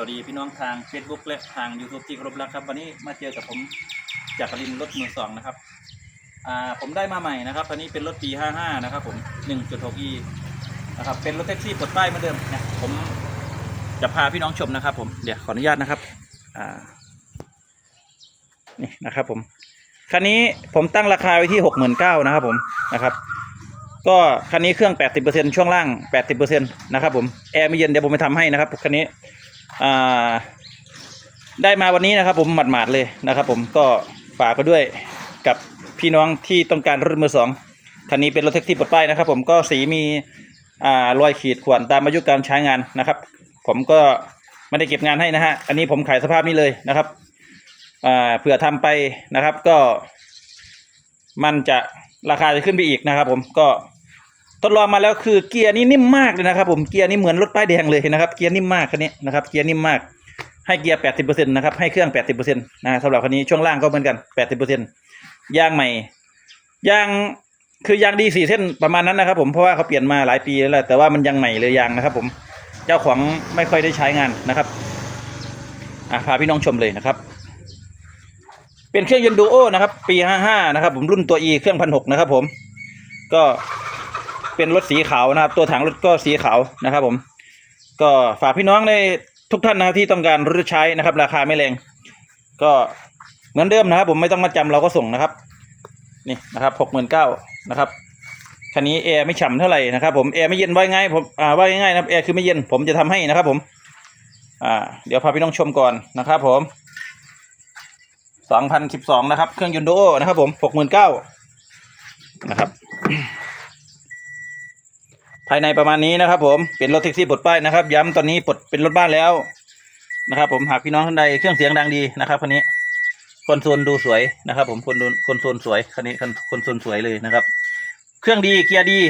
วัสดีพี่น้องทาง Facebook และทาง YouTube ที่เคารพรักครับ วันนี้มาเจอกับผมจากรินรถมือสองนะครับอ่าผมได้มาใหม่นะครับอันนี้เป็นรถปี 55 นะครับผม 1.6e นะครับเป็นรถแท็กซี่ปลดป้ายเหมือนเดิมนะผมจะพาพี่น้องชมนะครับ ผมเดี๋ยวขออนุญาตนะครับอ่านี่นะครับผมคันนี้ผมตั้งราคาไว้ที่ 69,000นะครับผมนะครับก็คันนี้เครื่อง 80%ช่วงล่าง 80%นะครับผมแอร์ไม่เย็นเดี๋ยวผมไปทำให้นะครับคันนี้ ได้มาวันนี้นะครับ ผมหมาดๆเลยนะครับ ผมก็ฝากก็ด้วยกับพี่น้องที่ต้องการรถมือสองคันนี้เป็นรถแท็กซี่ปลดป้ายนะครับ ผมก็สีมีอรอยขีดข่วนตามอายุการใช้งานนะครับ ผมก็ไม่ได้เก็บงานให้นะฮะอันนี้ผมขายสภาพนี้เลยนะครับเผื่อทำไปนะครับก็ มันจะราคาจะขึ้นไปอีกนะครับ ผมก็ ทดลองมาแล้วคือเกียร์นี่นิ่มมากเลยนะครับ ผมเกียร์นี่เหมือนรถป้ายแดงเลยนะครับเกียร์นิ่มมากคันนี้นะครับเกียร์นิ่มมากให้เกียร์80%นต์นะครับให้เครื่อง80%นต์นะสำหรับคันนี้ช่วงล่างก็เหมือนกัน80%ยางใหม่ยางคือยางดีสี่เส้นประมาณนั้นนะครับ ผมเพราะว่าเขาเปลี่ยนมาหลายปีแล้วแหละแต่ว่ามันยังใหม่เลยยางนะครับ ผมเจ้าของไม่ค่อยได้ใช้งานนะครับอะพาพี่น้องชมเลยนะครับ เป็นเครื่องยนต์ดูโอนะครับ ปี55นะครับ ผมรุ่นตัว E เครื่องพันหกนะครับ ผมก็ เป็นรถสีขาวนะครับ ตัวถังรถก็สีขาวนะครับ ผม ก็ฝากพี่น้องในทุกท่านนะครับที่ต้องการรถใช้นะครับ ราคาไม่แรง ก็เหมือนเดิมนะครับ ผมไม่ต้องมาจำเราก็ส่งนะครับ นี่นะครับหกหมื่นเก้านะครับคันนี้แอร์ไม่ฉ่ำเท่าไหร่นะครับ ผมแอร์ไม่เย็นว่าง่ายผมอ่าว่าง่ายนะครับแอร์คือไม่เย็นผมจะทำให้นะครับ ผมอ่าเดี๋ยวพาพี่น้องชมก่อนนะครับผมสองพันสิบสองนะครับ เครื่องยนต์โดนะครับ ผมหกหมื่นเก้านะครับ ภายในประมาณนี้นะครับ ผมเป็นรถแท็กซี่ปลดป้ายนะครับ ย้ำตอนนี้ปลดเป็นรถบ้านแล้วนะครับ ผมหากพี่น้องท่านใดเครื่องเสียงดังดีนะครับคันนี้คอนโซลดูสวยนะครับ ผมคนดูคอนโซลสวยคันนี้คอนโซลสวยเลยนะครับ เครื่องดีเกียร์ดี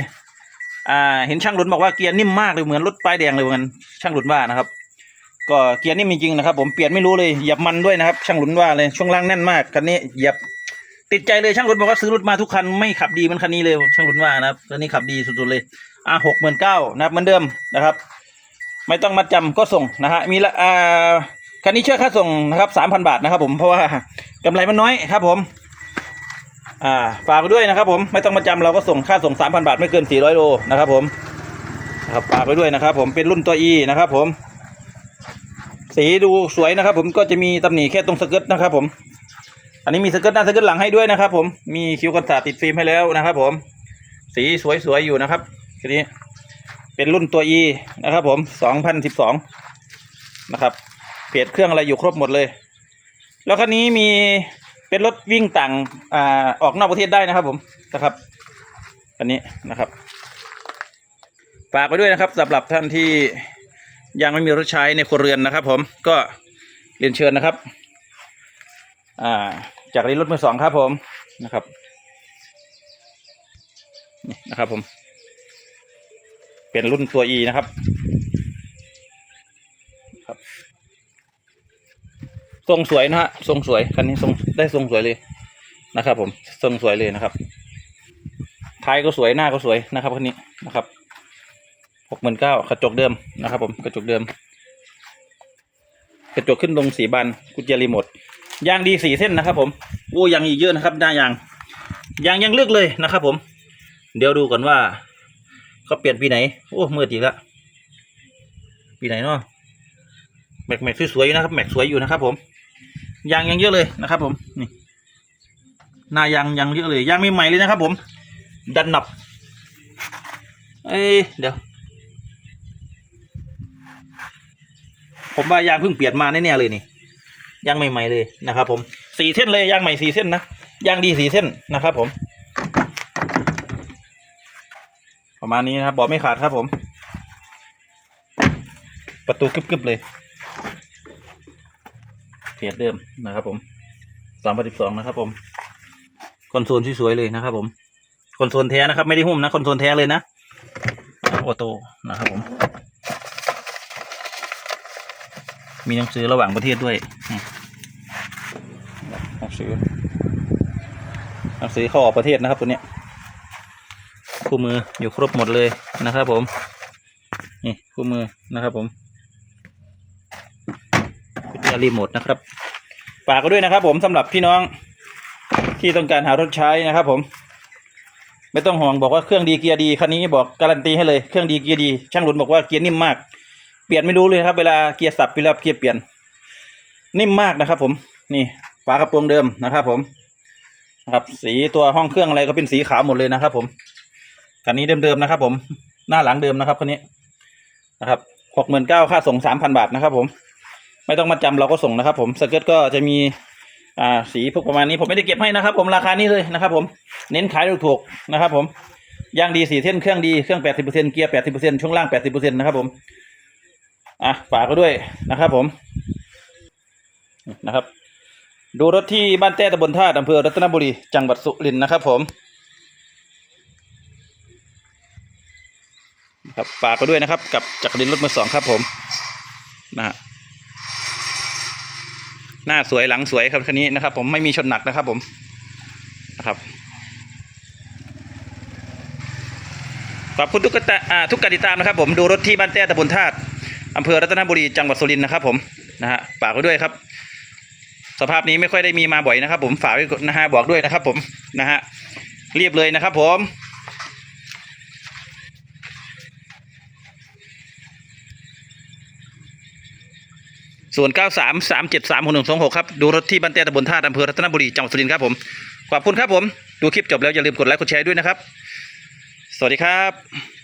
อ่า เห็นช่างหลุนบอกว่าเกียร์นิ่มมากเลยเหมือนรถป้ายแดงเลยเหมือนช่างหลุนว่านะครับ ก็เกียร์นิ่มจริงๆนะครับ ผมเปลี่ยนไม่รู้เลยเหยียบมันด้วยนะครับ ช่างหลุนว่าเลยช่วงล่างแน่นมากคันนี้เหยียบติดใจเลยช่างหลุนบอกว่าซื้อรถมาทุกคันไม่ขับดีเหมันคันนี้เลยช่างหลุนว่านะครับคันนี้ขับดีสุดๆเลย อะหกหมื่นเก้านะครับเหมือนเดิมนะครับ ไม่ต้องมัดจำก็ส่งนะฮะมีละอ่าคันนี้เชื่อค่าส่งนะครับสามพันบาทนะครับผมเพราะว่ากำไรมันน้อยครับผมอ่าฝากไว้ด้วยนะครับ ผมไม่ต้องมาจำเราก็ส่งค่าส่งสามพันบาทไม่เกินสี่ร้อยโลนะครับผมนะครับฝากไว้ด้วยนะครับ ผมเป็นรุ่นตัว E นะครับผมสีดูสวยนะครับ ผมก็จะมีตำหนิแค่ตรงสเกิร์ตนะครับ ผม อันนี้มีสเกิร์ตหน้าสเกิร์ตหลังให้ด้วยนะครับ ผมมีคิ้วกันศาติดฟิล์มให้แล้วนะครับ ผม สีสวยๆอยู่นะครับ ทีนี้เป็นรุ่นตัว E นะครับผม 2012 นะครับ เพจเครื่องอะไรอยู่ครบหมดเลย แล้วคันนี้มีเป็นรถวิ่งต่างอ่าออกนอกประเทศได้นะครับผมนะครับคันนี้นะครับฝากไว้ด้วยนะครับสำหรับท่านที่ยังไม่มีรถใช้ในครัวเรือนนะครับ ผมก็เรียนเชิญนะครับ อ่า จากรีรถมือสองครับผมนะครับนี่นะครับผม เป็นรุ่นตัว E นะครับ ครับ ทรงสวยนะฮะ ทรงสวย คันนี้ทรงได้ทรงสวยเลยนะครับ ผม ทรงสวยเลยนะครับ ท้ายก็สวย หน้าก็สวยนะครับคันนี้นะครับหกหมื่นเก้ากระจกเดิมนะครับ ผม กระจกเดิม กระจกขึ้นลงสีบานกุญแจรีโมท ยางดีสี่เส้นนะครับ ผม โอ้ยางอีกเยอะนะครับ หน้ายาง ยางยังเลือกเลยนะครับ ผม เดี๋ยวดูก่อนว่า เขาเปลี่ยนปีไหน โอ้มืดอีกแล้วปีไหนเนาะแม็กแม็กสวยๆอยู่นะครับแม็กสวยอยู่นะครับ ผมยางยังเยอะเลยนะครับ ผมนี่หน้ายางยังเยอะเลยยางใหม่ๆเลยนะครับ ผม ดันหนับ เอ้ยเดี๋ยวผมว่ายางเพิ่งเปลี่ยนมาแน่ๆเลยนี่ยางใหม่ๆเลยนะครับ ผมสี่เส้นเลยยางใหม่สี่เส้นนะยางดีสี่เส้นนะครับ ผม ประมาณนี้นะครับบอกไม่ขาดครับผม ประตูกึบๆเลยเพจเดิมนะครับ ผมสามพันสิบสองนะครับ ผมคอนโซลสวยๆเลยนะครับ ผมคอนโซลแท้นะครับ ไม่ได้หุ้มนะคอนโซลแท้เลยนะออโต้นะครับ ผม มีหนังสือระหว่างประเทศด้วยหนังสือหนังสือเข้าออกประเทศนะครับตัวเนี้ย คู่มืออยู่ครบหมดเลยนะครับผม นี่คู่มือนะครับผมกุญแจรีโมทนะครับฝากก็ด้วยนะครับ ผมสำหรับพี่น้องที่ต้องการหารถใช้นะครับ ผม ไม่ต้องห่วงบอกว่าเครื่องดีเกียร์ดีคันนี้บอกการันตีให้เลยเครื่องดีเกียร์ดี ช่างหลุนบอกว่าเกียร์นิ่มมาก เปลี่ยนไม่รู้เลยครับ เวลาเกียร์สับเวลาเกียร์เปลี่ยน นิ่มมากนะครับ ผมนี่ฝากระโปรงเดิมนะครับ ผมนะครับ สีตัวห้องเครื่องอะไรก็เป็นสีขาวหมดเลยนะครับ ผม คันนี้เดิมๆนะครับผมหน้าหลังเดิมนะครับคันนี้นะครับหกหมื่นเก้าค่าส่งสามพันบาทนะครับผมไม่ต้องมาจำเราก็ส่งนะครับ ผมสเกิร์ตก็จะมีอ่าสีพวกประมาณนี้ผมไม่ได้เก็บให้นะครับ ผมราคานี้เลยนะครับ ผมเน้นขายถูกๆนะครับ ผมยางดีสีเส้นเครื่องดีเครื่องแปดสิบเปอร์เซ็นเกียร์แปดสิบเปอร์เซ็นช่วงล่างแปดสิบเปอร์เซ็นนะครับผมอะฝากก็ด้วยนะครับ ผมนะครับ ดูรถที่บ้านแต้ตำบลท่าอำเภอรัตนบุรีจังหวัดสุรินทร์นะครับ ผม ครับฝากก็ด้วยนะครับ กับจักรินรถมือสองครับผมนะฮะหน้าสวยหลังสวยครับคันนี้นะครับ ผมไม่มีชนหนักนะครับ ผมนะครับขอบคุณทุกกตะอ่าทุกการติดตามนะครับ ผมดูรถที่บ้านแต้ตำบลธาตุอำเภอรัตนบุรีจังหวัดสุรินทร์นะครับ ผมนะฮะฝากไว้ด้วยครับ สภาพนี้ไม่ค่อยได้มีมาบ่อยนะครับ ผมฝากไว้นะฮะบอกด้วยนะครับ ผมนะฮะเรียบเลยนะครับ ผม ส่วน 9 3 3 7 3 6 1 2 6 ครับ ดูรถที่บ้านเต้ตำบลท่าอำเภอรัตนบุรีจังหวัดสุรินทร์ครับผม ขอบคุณครับผม ดูคลิปจบแล้วอย่าลืมกดไลค์กดแชร์ด้วยนะครับ สวัสดีครับ